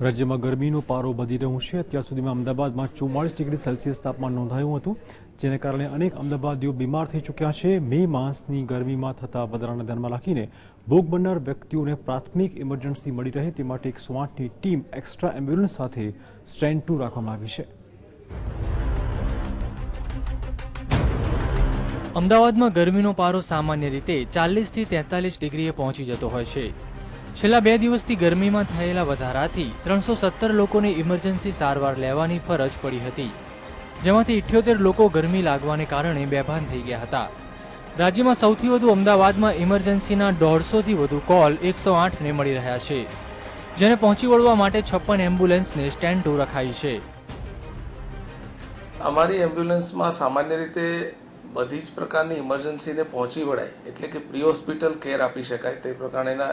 રાજ્યમાં ગરમીનો પારો વધી રહ્યો છે. અત્યાર સુધીમાં અમદાવાદમાં ચુમ્માળીસ ડિગ્રી સેલ્સિયસ તાપમાન નોંધાયું હતું, જેને કારણે અનેક અમદાવાદીઓ બીમાર થઈ ચૂક્યા છે. મે માસની ગરમીમાં થતા વધારાને ધ્યાનમાં રાખીને ભોગ બનનાર વ્યક્તિઓને પ્રાથમિક ઇમરજન્સી મળી રહે તે માટે એકસો આઠની ટીમ એક્સ્ટ્રા એમ્બ્યુલન્સ સાથે સ્ટેન્ડ ટુ રાખવામાં આવી છે. અમદાવાદમાં ગરમીનો પારો સામાન્ય રીતે ચાલીસથી તેતાલીસ ડિગ્રીએ પહોંચી જતો હોય છે. છેલ્લા બે દિવસથી ગરમીમાં થયેલા વધારાથી ત્રણસો સત્તર લોકોને ઇમરજન્સી સારવાર લેવાની ફરજ પડી હતી, જેમાંથી ઇઠ્યોતેર લોકો ગરમી લાગવાને કારણે બેભાન થઈ ગયા હતા. રાજ્યમાં સૌથી વધુ અમદાવાદમાં ઇમરજન્સીના દોઢસોથી વધુ કોલ એકસો આઠને મળી રહ્યા છે, જેને પહોંચી વળવા માટે છપ્પન એમ્બ્યુલન્સને સ્ટેન્ડ ટુ રખાઈ છે. અમારી એમ્બ્યુલન્સમાં સામાન્ય રીતે બધી જ પ્રકારની ઇમરજન્સીને પહોંચી વળાય. એટલે કે પ્રી હોસ્પિટલ કેર આપી શકાય. તે પ્રકારના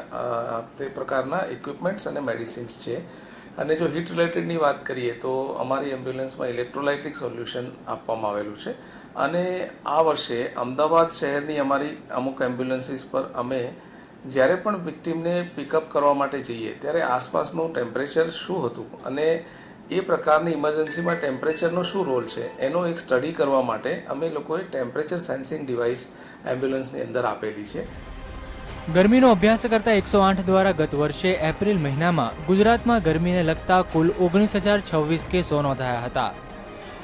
તે પ્રકારના ઇક્વિપમેન્ટ્સ અને મેડિસિન્સ છે. અને જો હીટ રિલેટેડની વાત કરીએ તો અમારી એમ્બ્યુલન્સમાં ઇલેક્ટ્રોલાઇટિક સોલ્યુશન આપવામાં આવેલું છે. અને આ વર્ષે અમદાવાદ શહેરની અમારી અમુક એમ્બ્યુલન્સીસ પર અમે જ્યારે પણ વિક્ટીમને પિકઅપ કરવા માટે જઈએ, ત્યારે આસપાસનું ટેમ્પરેચર શું હતું? અને એ પ્રકારની ઇમરજન્સીમાં ટેમ્પરેચરનો શું રોલ છે, એનો એક સ્ટડી કરવા માટે અમે લોકોએ ટેમ્પરેચર સેન્સિંગ ડિવાઇસ એમ્બ્યુલન્સની અંદર આપેલી છે. ગરમીનો અભ્યાસ કરતા એકસો આઠ દ્વારા ગત વર્ષે એપ્રિલ મહિનામાં ગુજરાતમાં ગરમીને લગતા કુલ ઓગણીસ હજાર છવ્વીસ કેસો નોંધાયા હતા,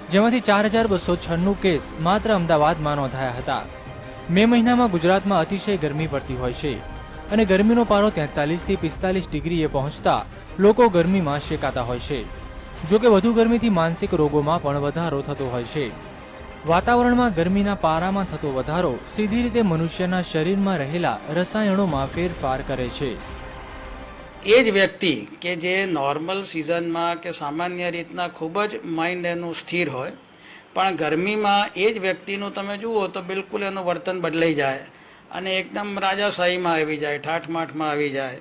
જેમાંથી ચાર હજાર બસો છન્નું કેસ માત્ર અમદાવાદમાં નોંધાયા હતા. મે મહિનામાં ગુજરાતમાં અતિશય ગરમી પડતી હોય છે અને ગરમીનો પારો તેતાલીસથી પિસ્તાલીસ ડિગ્રીએ પહોંચતા લોકો ગરમીમાં શેકાતા હોય છે. જો કે વધુ ગરમીથી માનસિક રોગોમાં પણ વધારો થતો હોય છે. વાતાવરણમાં ગરમીના પારામાં થતો વધારો સીધી રીતે મનુષ્યના શરીરમાં રહેલા રસાયણોમાં ફેરફાર કરે છે. એ જ વ્યક્તિ કે જે નોર્મલ સિઝનમાં કે સામાન્ય રીતના ખૂબ જ માઇન્ડ એનું સ્થિર હોય, પણ ગરમીમાં એ જ વ્યક્તિનું તમે જુઓ તો બિલકુલ એનું વર્તન બદલાઈ જાય અને એકદમ રાજાશાહીમાં આવી જાય, ઠાઠમાઠમાં આવી જાય.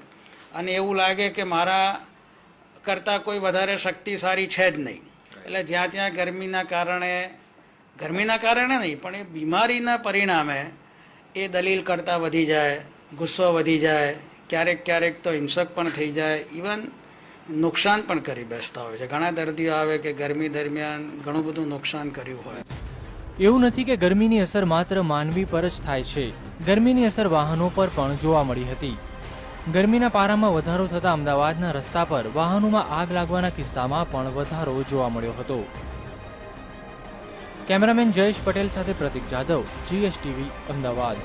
અને એવું લાગે કે મારા કરતાં કોઈ વધારે શક્તિશાળી છે જ નહીં. એટલે જ્યાં ત્યાં ગરમીના કારણે ગરમીના કારણે નહીં પણ એ બીમારીના પરિણામે એ દલીલ કરતાં વધી જાય ગુસ્સો વધી જાય ક્યારેક ક્યારેક તો હિંસક પણ થઈ જાય ઇવન નુકસાન પણ કરી બેસતા હોય છે. ઘણા દર્દીઓ આવે કે ગરમી દરમિયાન ઘણું બધું નુકસાન કર્યું હોય. એવું નથી કે ગરમીની અસર માત્ર માનવી પર જ થાય છે. ગરમીની અસર વાહનો પર પણ જોવા મળી હતી. ગરમીના પારામાં વધારો થતા અમદાવાદના રસ્તા પર વાહનોમાં આગ લાગવાના કિસ્સામાં પણ વધારો જોવા મળ્યો હતો. કેમેરામેન જયેશ પટેલ સાથે પ્રતિક જાદવ જીએસટીવી અમદાવાદ.